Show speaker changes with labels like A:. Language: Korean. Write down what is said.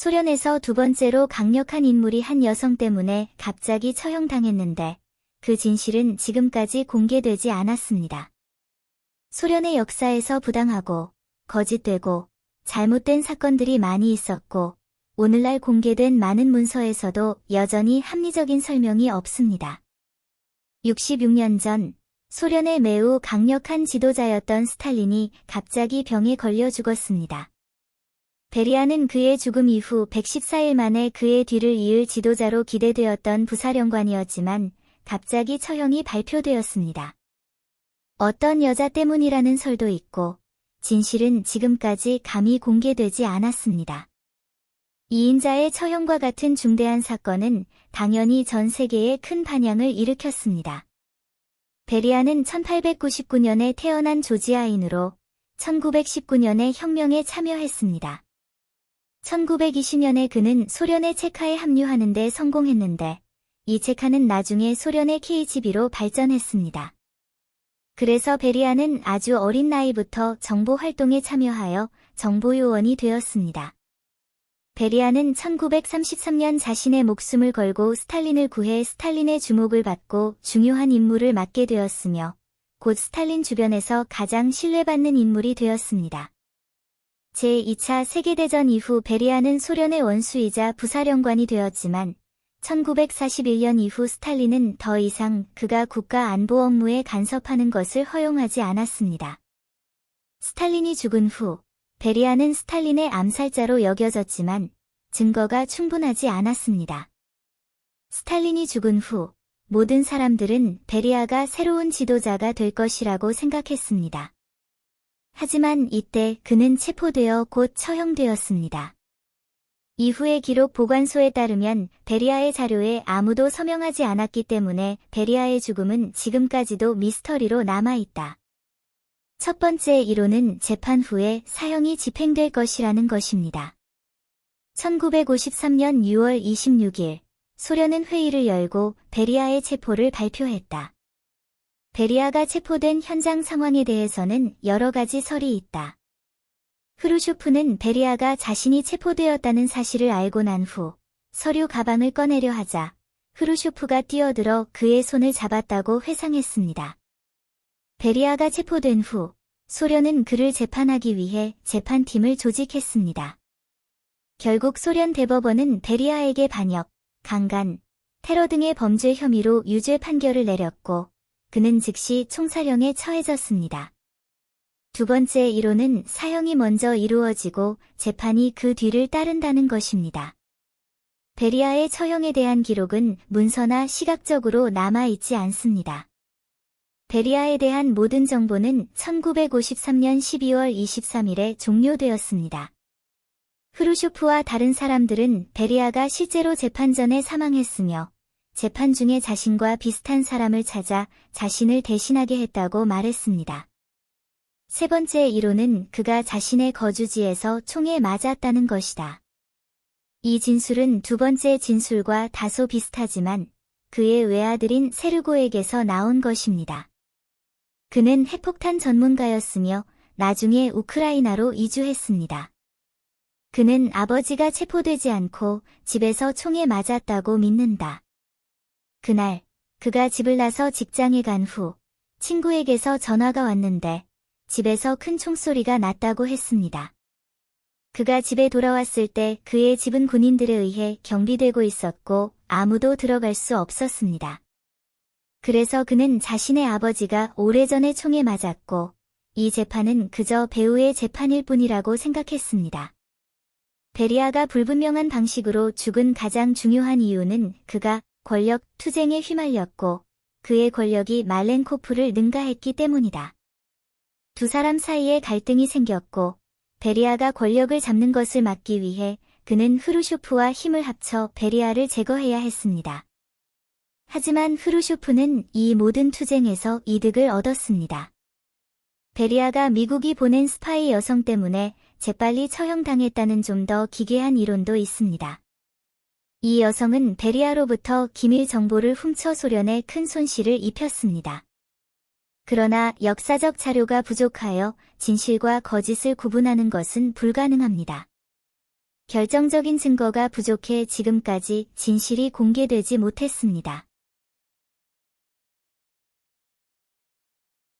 A: 소련에서 두 번째로 강력한 인물이 한 여성 때문에 갑자기 처형당했는데 그 진실은 지금까지 공개되지 않았습니다. 소련의 역사에서 부당하고 거짓되고 잘못된 사건들이 많이 있었고 오늘날 공개된 많은 문서에서도 여전히 합리적인 설명이 없습니다. 66년 전 소련의 매우 강력한 지도자였던 스탈린이 갑자기 병에 걸려 죽었습니다. 베리아는 그의 죽음 이후 114일 만에 그의 뒤를 이을 지도자로 기대되었던 부사령관이었지만 갑자기 처형이 발표되었습니다. 어떤 여자 때문이라는 설도 있고 진실은 지금까지 감히 공개되지 않았습니다. 이인자의 처형과 같은 중대한 사건은 당연히 전 세계에 큰 반향을 일으켰습니다. 베리아는 1899년에 태어난 조지아인으로 1919년에 혁명에 참여했습니다. 1920년에 그는 소련의 체카에 합류하는 데 성공했는데 이 체카는 나중에 소련의 KGB로 발전했습니다. 그래서 베리아는 아주 어린 나이부터 정보 활동에 참여하여 정보 요원이 되었습니다. 베리아는 1933년 자신의 목숨을 걸고 스탈린을 구해 스탈린의 주목을 받고 중요한 임무를 맡게 되었으며 곧 스탈린 주변에서 가장 신뢰받는 인물이 되었습니다. 제2차 세계대전 이후 베리아는 소련의 원수이자 부사령관이 되었지만 1941년 이후 스탈린은 더 이상 그가 국가 안보 업무에 간섭하는 것을 허용하지 않았습니다. 스탈린이 죽은 후 베리아는 스탈린의 암살자로 여겨졌지만 증거가 충분하지 않았습니다. 스탈린이 죽은 후 모든 사람들은 베리아가 새로운 지도자가 될 것이라고 생각했습니다. 하지만 이때 그는 체포되어 곧 처형되었습니다. 이후의 기록 보관소에 따르면 베리아의 자료에 아무도 서명하지 않았기 때문에 베리아의 죽음은 지금까지도 미스터리로 남아있다. 첫 번째 이론은 재판 후에 사형이 집행될 것이라는 것입니다. 1953년 6월 26일 소련은 회의를 열고 베리아의 체포를 발표했다. 베리아가 체포된 현장 상황에 대해서는 여러 가지 설이 있다. 흐루쇼프는 베리아가 자신이 체포되었다는 사실을 알고 난 후 서류 가방을 꺼내려 하자 흐루쇼프가 뛰어들어 그의 손을 잡았다고 회상했습니다. 베리아가 체포된 후 소련은 그를 재판하기 위해 재판팀을 조직했습니다. 결국 소련 대법원은 베리아에게 반역, 강간, 테러 등의 범죄 혐의로 유죄 판결을 내렸고 그는 즉시 총사령에 처해졌습니다. 두 번째 이론은 사형이 먼저 이루어지고 재판이 그 뒤를 따른다는 것입니다. 베리아의 처형에 대한 기록은 문서나 시각적으로 남아있지 않습니다. 베리아에 대한 모든 정보는 1953년 12월 23일에 종료되었습니다. 흐루쇼프와 다른 사람들은 베리아가 실제로 재판 전에 사망했으며 재판 중에 자신과 비슷한 사람을 찾아 자신을 대신하게 했다고 말했습니다. 세 번째 이론은 그가 자신의 거주지에서 총에 맞았다는 것이다. 이 진술은 두 번째 진술과 다소 비슷하지만 그의 외아들인 세르고에게서 나온 것입니다. 그는 핵폭탄 전문가였으며 나중에 우크라이나로 이주했습니다. 그는 아버지가 체포되지 않고 집에서 총에 맞았다고 믿는다. 그날 그가 집을 나서 직장에 간 후 친구에게서 전화가 왔는데 집에서 큰 총소리가 났다고 했습니다. 그가 집에 돌아왔을 때 그의 집은 군인들에 의해 경비되고 있었고 아무도 들어갈 수 없었습니다. 그래서 그는 자신의 아버지가 오래전에 총에 맞았고 이 재판은 그저 배우의 재판일 뿐이라고 생각했습니다. 베리아가 불분명한 방식으로 죽은 가장 중요한 이유는 그가 권력 투쟁에 휘말렸고 그의 권력이 말렌코프를 능가했기 때문이다. 두 사람 사이에 갈등이 생겼고 베리아가 권력을 잡는 것을 막기 위해 그는 흐루쇼프와 힘을 합쳐 베리아를 제거해야 했습니다. 하지만 흐루쇼프는 이 모든 투쟁에서 이득을 얻었습니다. 베리아가 미국이 보낸 스파이 여성 때문에 재빨리 처형당했다는 좀 더 기괴한 이론도 있습니다. 이 여성은 베리아로부터 기밀 정보를 훔쳐 소련에 큰 손실을 입혔습니다. 그러나 역사적 자료가 부족하여 진실과 거짓을 구분하는 것은 불가능합니다. 결정적인 증거가 부족해 지금까지 진실이 공개되지 못했습니다.